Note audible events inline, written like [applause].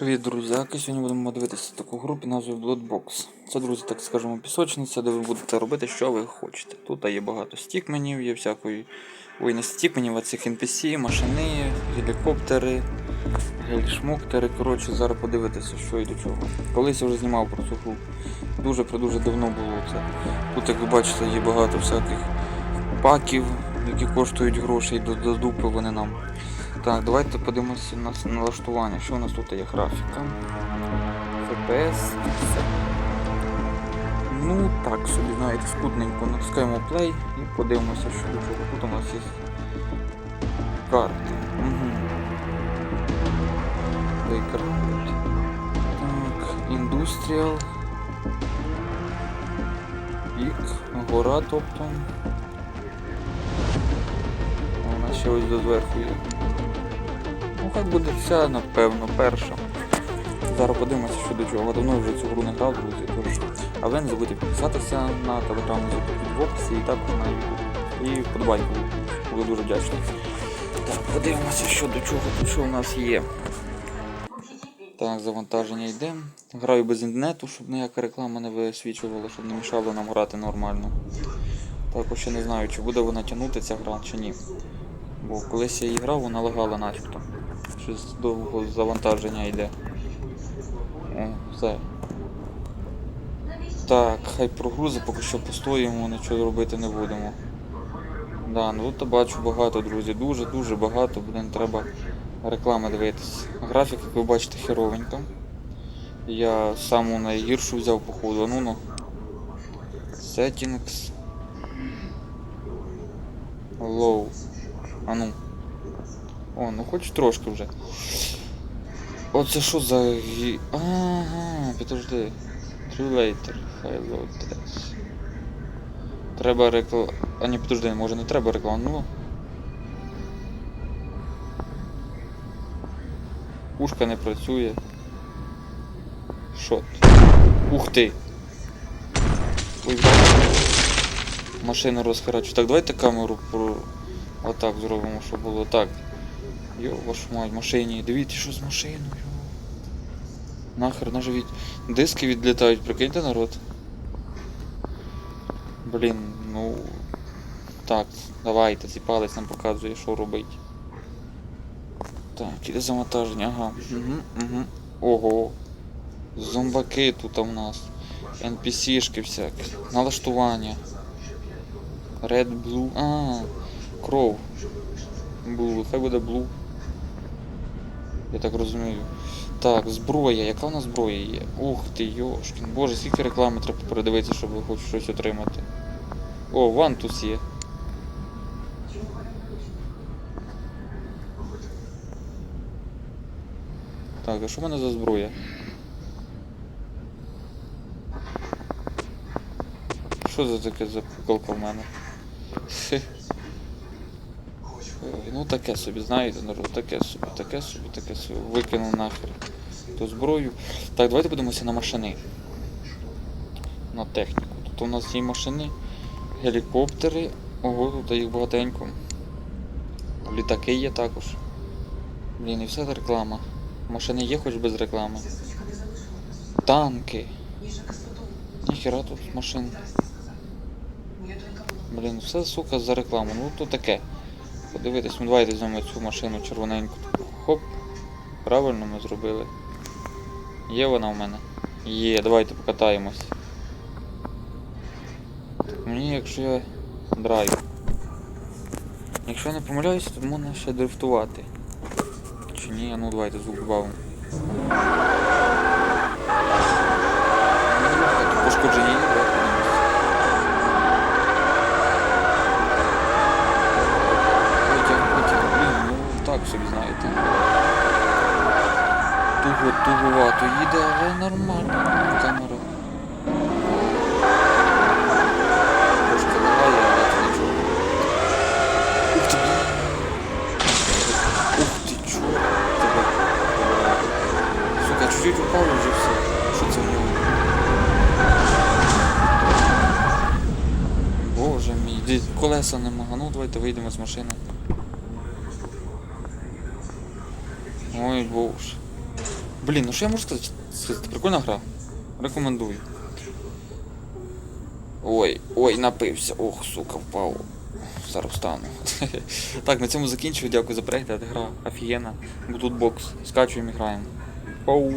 Привіт, друзяки! Сьогодні будемо дивитися таку гру під назвою Bloodbox. Це, друзі, так скажемо, пісочниця, де ви будете робити, що ви хочете. Тут є багато стікменів, є всякої. Ой, не стікменів, а цих NPC, машини, гелікоптери, гелішмоктери. Коротше, зараз подивитися, що і до чого. Колись я вже знімав про цю гру. Дуже дуже давно було це. Тут, як ви бачите, є багато всяких паків, які коштують грошей, до, до дупи вони нам. Так, давайте подивимося на налаштування. Що у нас тут є графіка? FPS. Ну так собі, знаєте, скудненько натискаємо play і подивимося, що. Тут у нас є карти. Угу. Baker. Так, Industrial. Пік, гора, тобто. У нас ще ось до зверху є. Ну, хай буде ця, напевно, перша. Зараз подивимося, що до чого. Давно вже цю гру не грав, друзі. Тож. А ви не забудьте підписатися на телеграм групу в описі і також на YouTube. І вподобайку. Буду дуже вдячний. Так, подивимося, що до чого тут що у нас є. Так, завантаження йде. Граю без інтернету, щоб ніяка реклама не висвічувала, щоб не мішало нам грати нормально. Також ще не знаю, чи буде вона тягнути ця гра, чи ні. Бо колись я її грав, вона лагала начебто. Щось довго завантаження йде. О, все. Так, хай прогрузи, поки що постоїмо, нічого робити не будемо. Да, ну тут бачу багато, друзі. Дуже-дуже багато, блин, треба реклами дивитись. Графік, як ви бачите, херовенько. Я саму найгіршу взяв походу. Ну ну. Settings. Low. А ну. О, ну хоч трошки вже. Оце що за. Ага, підожди. True later. High load. Треба рекла... А ні, підожди, може не треба реклама, ну. Пушка не працює. Шот. Ух ти! Ой. Машину розхерачу. Так, давайте камеру про... Отак зробимо, щоб було так. Йо, вашу мать, машині. Дивіться, що з машиною. Нахер наживіть. Диски відлітають, прикиньте народ. Блін, ну. Так, давайте, цей палець нам показує, що робить. Так, іде завантаження, ага. Угу, угу. Ого. Зомбаки тут у нас. NPC-шки всякі. Налаштування. Red, blue. А, кров. Blue, хай буде blue. Я так розумію. Так, зброя. Яка у нас зброя є? Ух ти, йошкін. Боже, скільки реклами треба передивитися, щоб хоч щось отримати. О, вантус є. Так, а що в мене за зброя? Що за таке за пукалка в мене? Ну таке собі, знаєте, народ, таке собі, таке собі, таке собі. Викинув нахер ту зброю. Так, давайте подивимося на машини. На техніку. Тут у нас є машини, гелікоптери. Ого, тут їх багатенько. Літаки є також. Блін, і все це реклама. Машини є хоч без реклами. Танки. Ніхера тут машин. Блін, все, сука, за рекламу. Ну то таке. Подивитись, ну давайте візьмемо цю машину червоненьку. Хоп. Правильно ми зробили. Є вона в мене? Є, давайте покатаємось. Мені якщо я драйв. Якщо я не помиляюсь, то можна ще дрифтувати. Чи ні, ну давайте звук добавимо. Знаєте. Туго, туговато їде, але нормально. Камера. Трошки лагає, але це нічого. Ух ти. Ух ти, чого? Сука, чуть-чуть упав вже все. Що це в ньому? Боже мій, колеса нема. Ну давайте вийдемо з машини. Ой боже. Блін, ну що я можу сказати? Це прикольна гра. Рекомендую. Ой, ой, напився. Ох, сука, впав. Зараз встану. [laughs] так, на цьому закінчую. Дякую за перегляд. Гра офігенна. Тут бокс. Скачуємо і граємо. Пау.